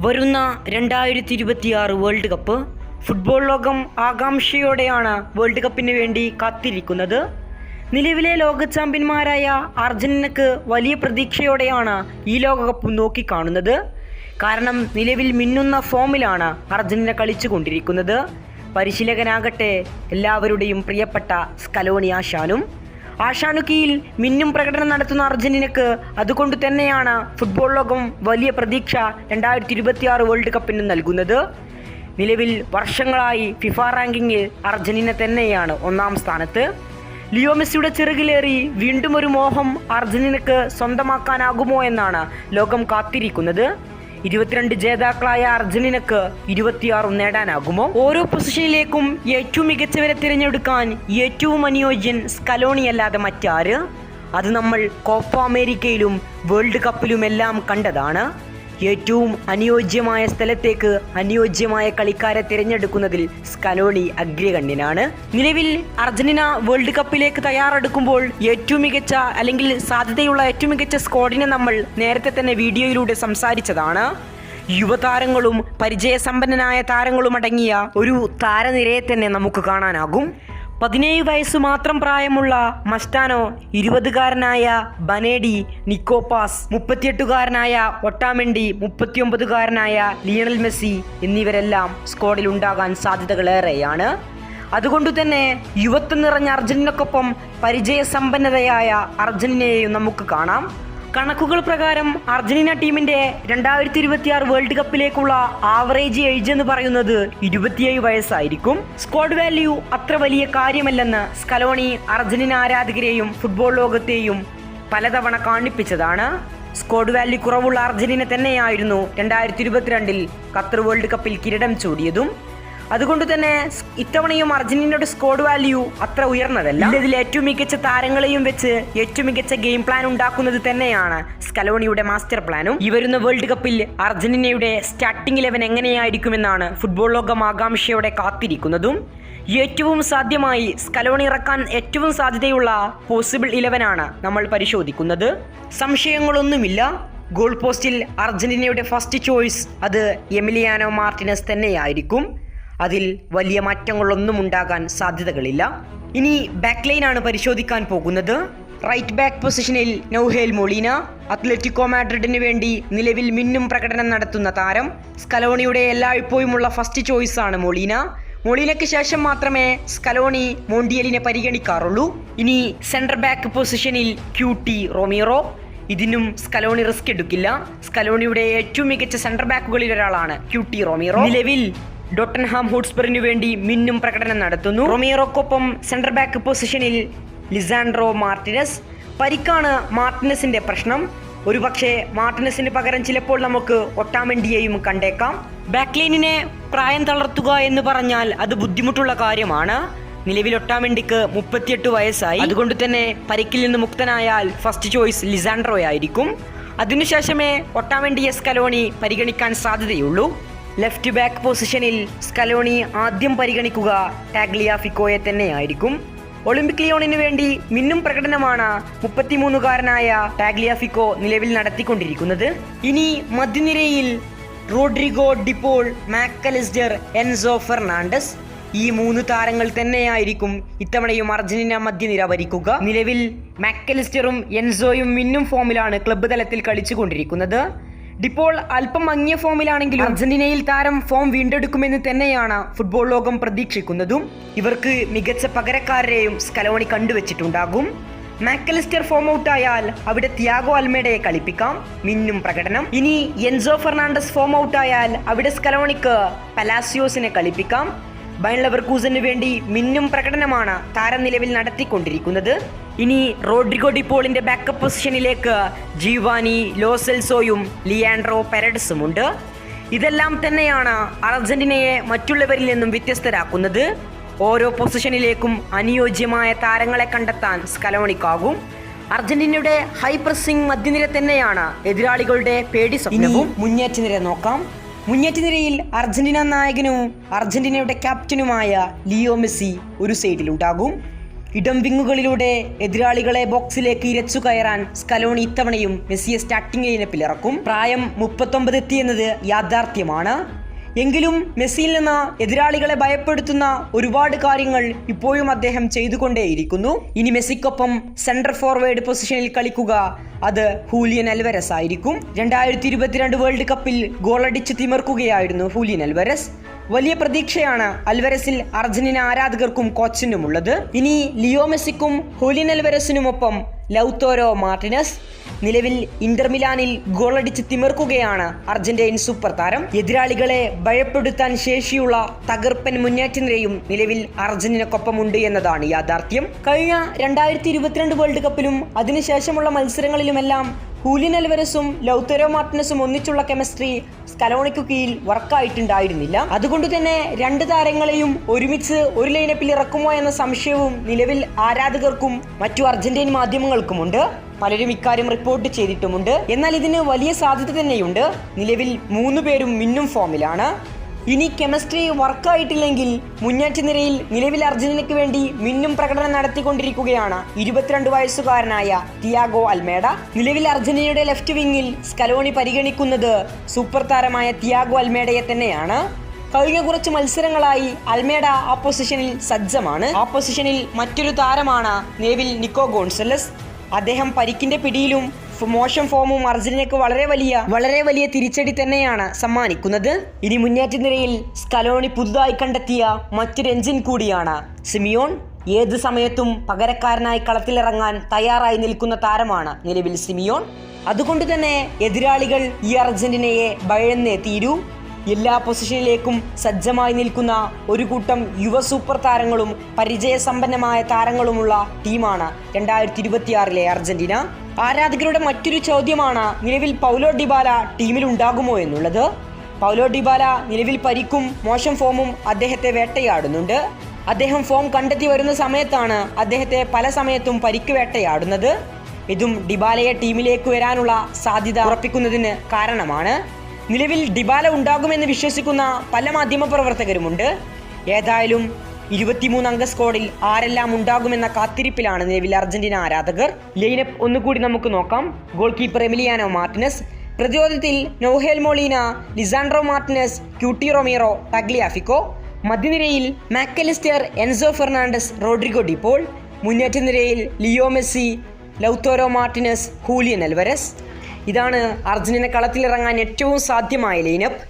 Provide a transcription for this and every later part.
വരുന്ന രണ്ടായിരത്തി ഇരുപത്തിയാറ് വേൾഡ് കപ്പ്. ഫുട്ബോൾ ലോകം ആകാംക്ഷയോടെയാണ് വേൾഡ് കപ്പിന് വേണ്ടി കാത്തിരിക്കുന്നത്. നിലവിലെ ലോക ചാമ്പ്യന്മാരായ അർജന്റീനക്ക് വലിയ പ്രതീക്ഷയോടെയാണ് ഈ ലോകകപ്പ് നോക്കിക്കാണുന്നത്. കാരണം നിലവിൽ മിന്നുന്ന ഫോമിലാണ് അർജന്റീന കളിച്ചുകൊണ്ടിരിക്കുന്നത്. പരിശീലകനാകട്ടെ എല്ലാവരുടെയും പ്രിയപ്പെട്ട സ്കലോണി ആശാനും ആശാനു കീഴിൽ മിന്നും പ്രകടനം നടത്തുന്ന അർജന്റീനക്ക് അതുകൊണ്ട് തന്നെയാണ് ഫുട്ബോൾ ലോകം വലിയ പ്രതീക്ഷ രണ്ടായിരത്തി ഇരുപത്തിയാറ് വേൾഡ് കപ്പിന് നൽകുന്നത്. നിലവിൽ വർഷങ്ങളായി ഫിഫ റാങ്കിങ്ങിൽ അർജന്റീന തന്നെയാണ് ഒന്നാം സ്ഥാനത്ത്. ലിയോ ചിറകിലേറി വീണ്ടും ഒരു മോഹം അർജന്റീനക്ക് സ്വന്തമാക്കാനാകുമോ എന്നാണ് ലോകം കാത്തിരിക്കുന്നത്. ഇരുപത്തിരണ്ട് ജേതാക്കളായ അർജന്റീനക്ക് ഇരുപത്തിയാറും നേടാനാകുമോ? ഓരോ പൊസിഷനിലേക്കും ഏറ്റവും മികച്ചവരെ തിരഞ്ഞെടുക്കാൻ ഏറ്റവും അനുയോജ്യൻ സ്കലോണി അല്ലാതെ മറ്റാര്? അത് നമ്മൾ കോപ്പ അമേരിക്കയിലും വേൾഡ് കപ്പിലുമെല്ലാം കണ്ടതാണ്. ഏറ്റവും അനുയോജ്യമായ സ്ഥലത്തേക്ക് അനുയോജ്യമായ കളിക്കാരെ തിരഞ്ഞെടുക്കുന്നതിൽ സ്കലോണി അഗ്രഗണ്യനാണ്. നിലവിൽ അർജന്റീന വേൾഡ് കപ്പിലേക്ക് തയ്യാറെടുക്കുമ്പോൾ ഏറ്റവും മികച്ച അല്ലെങ്കിൽ സാധ്യതയുള്ള ഏറ്റവും മികച്ച സ്ക്വാഡിനെ നമ്മൾ നേരത്തെ തന്നെ വീഡിയോയിലൂടെ സംസാരിച്ചതാണ്. യുവതാരങ്ങളും പരിചയസമ്പന്നനായ താരങ്ങളും അടങ്ങിയ ഒരു താരനിരയെ തന്നെ നമുക്ക് കാണാനാകും. പതിനേഴ് വയസ്സ് മാത്രം പ്രായമുള്ള മസ്റ്റാനോ ഇരുപതുകാരനായ ബനേഡി നിക്കോപാസ് മുപ്പത്തിയെട്ടുകാരനായ ഒട്ടാമെണ്ടി മുപ്പത്തിയൊമ്പതുകാരനായ ലിയണൽ മെസ്സി എന്നിവരെല്ലാം സ്ക്വാഡിൽ ഉണ്ടാകാൻ സാധ്യതകളേറെയാണ്. അതുകൊണ്ട് തന്നെ യുവത്വം നിറഞ്ഞ അർജന്റീനക്കൊപ്പം പരിചയസമ്പന്നതയായ അർജന്റീനയെയും നമുക്ക് കാണാം. കണക്കുകൾ പ്രകാരം അർജന്റീന ടീമിന്റെ രണ്ടായിരത്തി ഇരുപത്തി ആറ് വേൾഡ് കപ്പിലേക്കുള്ള ആവറേജ് ഏജ് എന്ന് പറയുന്നത് ഇരുപത്തിയേഴ് വയസ്സായിരിക്കും. സ്ക്വാഡ് വാല്യൂ അത്ര വലിയ കാര്യമല്ലെന്ന് സ്കലോണി അർജന്റീന ആരാധകരെയും ഫുട്ബോൾ ലോകത്തെയും പലതവണ കാണിപ്പിച്ചതാണ്. സ്കോഡ് വാല്യൂ കുറവുള്ള അർജന്റീന തന്നെയായിരുന്നു രണ്ടായിരത്തി ഇരുപത്തിരണ്ടിൽ ഖത്തർ വേൾഡ് കപ്പിൽ കിരീടം ചൂടിയതും. അതുകൊണ്ട് തന്നെ ഇത്തവണയും അർജന്റീനയുടെ സ്കോഡ് വാല്യൂ അത്ര ഉയർന്നതല്ല. ഇതിൽ ഏറ്റവും മികച്ച താരങ്ങളെയും വെച്ച് ഏറ്റവും മികച്ച ഗെയിം പ്ലാൻ ഉണ്ടാക്കുന്നത് തന്നെയാണ് സ്കലോണിയുടെ മാസ്റ്റർ പ്ലാനും ഈ വരുന്ന വേൾഡ് കപ്പിൽ അർജന്റീനയുടെ സ്റ്റാർട്ടിംഗ് ഇലവൻ എങ്ങനെയായിരിക്കുമെന്നാണ് ഫുട്ബോൾ ലോകം ആകാംക്ഷയോടെ കാത്തിരിക്കുന്നതും. ഏറ്റവും സാധ്യമായി സ്കലോണി ഇറക്കാൻ ഏറ്റവും സാധ്യതയുള്ള പോസിബിൾ ഇലവനാണ് നമ്മൾ പരിശോധിക്കുന്നത്. സംശയങ്ങളൊന്നുമില്ല. ഗോൾ പോസ്റ്റിൽ അർജന്റീനയുടെ ഫസ്റ്റ് ചോയ്സ് അത് എമിലിയാനോ മാർട്ടിനസ് തന്നെയായിരിക്കും. അതിൽ വലിയ മാറ്റങ്ങളൊന്നും ഉണ്ടാകാൻ സാധ്യതകളില്ല. ഇനി ബാക്ക് ലൈൻ ആണ് പരിശോധിക്കാൻ പോകുന്നത്. റൈറ്റ് ബാക്ക് പൊസിഷനിൽ നൌഹേൽ മൊളീന അത്ലറ്റിക്കോ മാഡ്രിഡിന് വേണ്ടി നിലവിൽ മിന്നും പ്രകടനം നടത്തുന്ന താരം സ്കലോണിയുടെ എല്ലായ്പ്പോഴുമുള്ള ഫസ്റ്റ് ചോയ്സ് ആണ് മൊളീന. മൊളീനയ്ക്ക് ശേഷം മാത്രമേ സ്കലോണി മോണ്ടിയലിനെ പരിഗണിക്കാറുള്ളൂ. ഇനി സെൻട്രൽ ബാക്ക് പൊസിഷനിൽ ക്യൂട്ടി റൊമീറോ. ഇതിനും സ്കലോണി റിസ്ക് എടുക്കില്ല. സ്കലോണിയുടെ ഏറ്റവും മികച്ച സെൻട്രൽ ബാക്കുകളിൽ ഒരാളാണ് ക്യൂട്ടി റൊമീറോ. നിലവിൽ ഡോട്ടൻഹാം ഹോട്ട്സ്പറിനു വേണ്ടി മിന്നും പ്രകടനം നടത്തുന്നു. റൊമീറോക്കൊപ്പം സെന്റർ ബാക്ക് പൊസിഷനിൽ ലിസാൻഡ്രോ മാർട്ടിനസ്. പരിക്കാണ് മാർട്ടിനസിന്റെ പ്രശ്നം. ഒരുപക്ഷെ മാർട്ടിനസിന് പകരം ചിലപ്പോൾ നമുക്ക് ഒട്ടാമെണ്ടിയെയും കണ്ടേക്കാം. ബാക്ക്ലൈനിനെ പ്രായം തളർത്തുക എന്ന് പറഞ്ഞാൽ അത് ബുദ്ധിമുട്ടുള്ള കാര്യമാണ്. നിലവിൽ ഒട്ടാമെണ്ടിക്ക് മുപ്പത്തിയെട്ട് വയസ്സായി. അതുകൊണ്ട് തന്നെ പരിക്കിൽ നിന്ന് മുക്തനായാൽ ഫസ്റ്റ് ചോയ്സ് ലിസാൻഡ്രോ ആയിരിക്കും അതിനുശേഷമേ ഒട്ടാമെണ്ടിയെ സ്കലോണി പരിഗണിക്കാൻ സാധ്യതയുള്ളൂ. ലെഫ്റ്റ് ബാക്ക് പൊസിഷനിൽ സ്കലോണി ആദ്യം പരിഗണിക്കുക. ടാഗ്ലിയാഫിക്കോയെ തന്നെയായിരിക്കും. ഒളിമ്പിക് ലിയോണിന് വേണ്ടി മിന്നും പ്രകടനമാണ് മുപ്പത്തിമൂന്നുകാരനായ ടാഗ്ലിയാഫിക്കോ നിലവിൽ നടത്തിക്കൊണ്ടിരിക്കുന്നത്. ഇനി മധ്യനിരയിൽ Rodrigo De Paul Mac Allister Enzo Fernandez ഈ മൂന്ന് താരങ്ങൾ തന്നെയായിരിക്കും ഇത്തവണയും അർജന്റീന മധ്യനിര ഭരിക്കുക. നിലവിൽ മാക്കലിസ്റ്ററും എൻസോയും മിന്നും ഫോമിലാണ് ക്ലബ്ബ് തലത്തിൽ കളിച്ചുകൊണ്ടിരിക്കുന്നത്. ഡിപ്പോൾ അല്പം മങ്ങിയ ഫോമിലാണെങ്കിലും അർജന്റീനയിൽ താരം ഫോം വീണ്ടെടുക്കുമെന്ന് തന്നെയാണ് ഫുട്ബോൾ ലോകം പ്രതീക്ഷിക്കുന്നതും. ഇവർക്ക് മികച്ച പകരക്കാരെയും സ്കലോണി കണ്ടുവച്ചിട്ടുണ്ടാകും. മാക്കലിസ്റ്റർ ഫോം ഔട്ടായാൽ അവിടെ ത്യാഗോ അൽമേഡയെ കളിപ്പിക്കാം. മിന്നും പ്രകടനം. ഇനി എൻസോ ഫെർണാണ്ടസ് ഫോം ഔട്ടായാൽ അവിടെ സ്കലോണിക്ക് പലാസിയോസിനെ കളിപ്പിക്കാം. ബൈൻ ലെവർകൂസന് വേണ്ടി മിന്നും പ്രകടനമാണ് താരം നിലവിൽ നടത്തിക്കൊണ്ടിരിക്കുന്നത്. ഇനി റോഡ്രിഗോ ഡിപ്പോളിന്റെ ബാക്കപ്പ് പൊസിഷനിലേക്ക് ജീവാനി ലോസെൽസോയും ലിയാൻഡ്രോ പെരഡ്സും ഉണ്ട്. ഇതെല്ലാം തന്നെയാണ് അർജന്റീനയെ മറ്റുള്ളവരിൽ നിന്നും വ്യത്യസ്തരാക്കുന്നത്. ഓരോ പൊസിഷനിലേക്കും അനുയോജ്യമായ താരങ്ങളെ കണ്ടെത്താൻ സ്കലോണിക്കാകും. അർജന്റീനയുടെ ഹൈ പ്രസിംഗ് മധ്യനിര തന്നെയാണ് എതിരാളികളുടെ പേടി സ്വപ്നവും. മുന്നേറ്റ നിര നോക്കാം. മുന്നേറ്റ നിരയിൽ അർജന്റീന നായകനും അർജന്റീനയുടെ ക്യാപ്റ്റനുമായ ലിയോ മെസ്സി ഒരു സൈഡിലുണ്ടാകും. ഇടം വിങ്ങുകളിലൂടെ എതിരാളികളെ ബോക്സിലേക്ക് ഇരച്ചു കയറാൻ സ്കലോണി ഇത്തവണയും മെസ്സിയെ സ്റ്റാർട്ടിംഗ് ലൈനപ്പിൽ ഇറക്കും. പ്രായം മുപ്പത്തൊമ്പത് എത്തിയെന്നത് യാഥാർത്ഥ്യമാണ്. എങ്കിലും മെസ്സിയിൽ നിന്ന് എതിരാളികളെ ഭയപ്പെടുത്തുന്ന ഒരുപാട് കാര്യങ്ങൾ ഇപ്പോഴും അദ്ദേഹം ചെയ്തുകൊണ്ടേയിരിക്കുന്നു. ഇനി മെസ്സിക്കൊപ്പം സെൻട്രൽ ഫോർവേഡ് പൊസിഷനിൽ കളിക്കുക അത് ഹൂലിയൻ അൽവരസ് ആയിരിക്കും. രണ്ടായിരത്തി ഇരുപത്തിരണ്ട് വേൾഡ് കപ്പിൽ ഗോളടിച്ച് തിമർക്കുകയായിരുന്നു ഹൂലിയൻ അൽവരസ്. വലിയ പ്രതീക്ഷയാണ് അൽവരസിൽ അർജന്റീന ആരാധകർക്കും കോച്ചിനുമുള്ളത്. ഇനി ലിയോ മെസ്സിക്കും ഹൂലിയൻ അൽവരസിനുമൊപ്പം ലൗത്തോരോ മാർട്ടിനസ്. നിലവിൽ ഇന്റർ മിലാനിൽ ഗോളടിച്ച് തിമിർക്കുകയാണ് അർജന്റീൻ സൂപ്പർ താരം. എതിരാളികളെ ഭയപ്പെടുത്താൻ ശേഷിയുള്ള തകർപ്പൻ മുന്നേറ്റനിരയും നിലവിൽ അർജന്റീനക്കൊപ്പമുണ്ട് എന്നതാണ് യാഥാർത്ഥ്യം. കഴിഞ്ഞ രണ്ടായിരത്തി ഇരുപത്തിരണ്ട് വേൾഡ് കപ്പിലും അതിനുശേഷമുള്ള മത്സരങ്ങളിലുമെല്ലാം ഹൂലിൻ അൽവരസും ലൗത്തരോ മാർട്ടിനസും ഒന്നിച്ചുള്ള കെമിസ്ട്രി സ്കലോണിക്കു കീഴിൽ വർക്കായിട്ടുണ്ടായിരുന്നില്ല. അതുകൊണ്ട് തന്നെ രണ്ട് താരങ്ങളെയും ഒരുമിച്ച് ഒരു ലൈനപ്പിൽ ഇറക്കുമോ എന്ന സംശയവും നിലവിൽ ആരാധകർക്കും മറ്റു അർജന്റീൻ മാധ്യമങ്ങൾക്കുമുണ്ട്. പലരും ഇക്കാര്യം റിപ്പോർട്ട് ചെയ്തിട്ടുമുണ്ട്. എന്നാൽ ഇതിന് വലിയ സാധ്യത തന്നെയുണ്ട്. നിലവിൽ മൂന്ന് പേരും മിന്നും ഫോമിലാണ്. ഇനി കെമിസ്ട്രി വർക്കായിട്ടില്ലെങ്കിൽ മുന്നേറ്റ നിരയിൽ നിലവിൽ അർജന്റീനയ്ക്ക് വേണ്ടി മിന്നും പ്രകടനം നടത്തിക്കൊണ്ടിരിക്കുകയാണ് ഇരുപത്തിരണ്ട് വയസ്സുകാരനായ തിയാഗോ അൽമേഡ. നിലവിൽ അർജന്റീനയുടെ ലെഫ്റ്റ് വിങ്ങിൽ സ്കലോണി പരിഗണിക്കുന്നത് സൂപ്പർ താരമായ തിയാഗോ അൽമേഡയെ തന്നെയാണ്. കഴിഞ്ഞ കുറച്ച് മത്സരങ്ങളായി അൽമേഡ ആ പൊസിഷനിൽ സജ്ജമാണ്. ആ പൊസിഷനിൽ മറ്റൊരു താരമാണ് നിലവിൽ നിക്കോ ഗോൺസലസ്. അദ്ദേഹം പരിക്കിന്റെ പിടിയിലും മോശം ഫോമും അർജന്റീനയ്ക്ക് വളരെ വലിയ വളരെ വലിയ തിരിച്ചടി തന്നെയാണ് സമ്മാനിക്കുന്നത്. ഇനി മുന്നേറ്റ നിരയിൽ സ്കലോണി പുതുതായി കണ്ടെത്തിയ മറ്റൊരു എഞ്ചിൻ കൂടിയാണ് സിമിയോൺ. ഏത് സമയത്തും പകരക്കാരനായി കളത്തിലിറങ്ങാൻ തയ്യാറായി നിൽക്കുന്ന താരമാണ് നിലവിൽ സിമിയോൺ. അതുകൊണ്ട് തന്നെ എതിരാളികൾ ഈ അർജന്റീനയെ ഭയന്നേ തീരൂ. എല്ലാ പൊസിഷനിലേക്കും സജ്ജമായി നിൽക്കുന്ന ഒരു കൂട്ടം യുവ സൂപ്പർ താരങ്ങളും പരിചയസമ്പന്നമായ താരങ്ങളുമുള്ള ടീമാണ് രണ്ടായിരത്തി ഇരുപത്തിയാറിലെ അർജന്റീന. ആരാധകരുടെ മറ്റൊരു ചോദ്യമാണ് നിലവിൽ പൗലോ ഡിബാല ടീമിൽ ഉണ്ടാകുമോ എന്നുള്ളത്. പൗലോ ഡിബാല നിലവിൽ പരിക്കും മോശം ഫോമും അദ്ദേഹത്തെ വേട്ടയാടുന്നുണ്ട്. അദ്ദേഹം ഫോം കണ്ടെത്തി വരുന്ന സമയത്താണ് അദ്ദേഹത്തെ പല സമയത്തും പരിക്ക് വേട്ടയാടുന്നത്. ഇതും ഡിബാലയെ ടീമിലേക്ക് വരാനുള്ള സാധ്യത ഉറപ്പിക്കുന്നതിന് കാരണമാണ്. നിലവിൽ ഡിബാല ഉണ്ടാകുമെന്ന് വിശ്വസിക്കുന്ന പല മാധ്യമപ്രവർത്തകരുമുണ്ട് ഏതായാലും ഇരുപത്തിമൂന്ന് അംഗ സ്ക്വാഡിൽ ആരെല്ലാം ഉണ്ടാകുമെന്ന കാത്തിരിപ്പിലാണ് നിലവിൽ അർജന്റീന ആരാധകർ. ലൈനപ്പ് ഒന്നുകൂടി നമുക്ക് നോക്കാം. ഗോൾ കീപ്പർ എമിലിയാനോ മാർട്ടിനസ് പ്രതിരോധത്തിൽ Nahuel Molina Lisandro Martinez Cuti Romero Tagliafico മധ്യനിരയിൽ Mac Allister Enzo Fernandez Rodrigo De Paul മുന്നേറ്റ നിരയിൽ Leo Messi Lautaro Martinez Julian Alvarez. ഇതാണ് അർജന്റീന കളത്തിലിറങ്ങാൻ ഏറ്റവും സാധ്യമായ ലൈനപ്പ്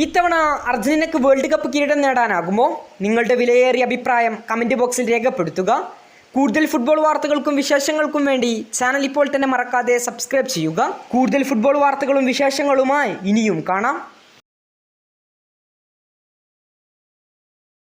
ഇത്തവണ അർജന്റീനക്ക് വേൾഡ് കപ്പ് കിരീടം നേടാനാകുമോ? നിങ്ങളുടെ വിലയേറിയ അഭിപ്രായം കമന്റ് ബോക്സിൽ രേഖപ്പെടുത്തുക. കൂടുതൽ ഫുട്ബോൾ വാർത്തകൾക്കും വിശേഷങ്ങൾക്കും വേണ്ടി ചാനൽ ഇപ്പോൾ തന്നെ മറക്കാതെ സബ്സ്ക്രൈബ് ചെയ്യുക. കൂടുതൽ ഫുട്ബോൾ വാർത്തകളും വിശേഷങ്ങളുമായി ഇനിയും കാണാം.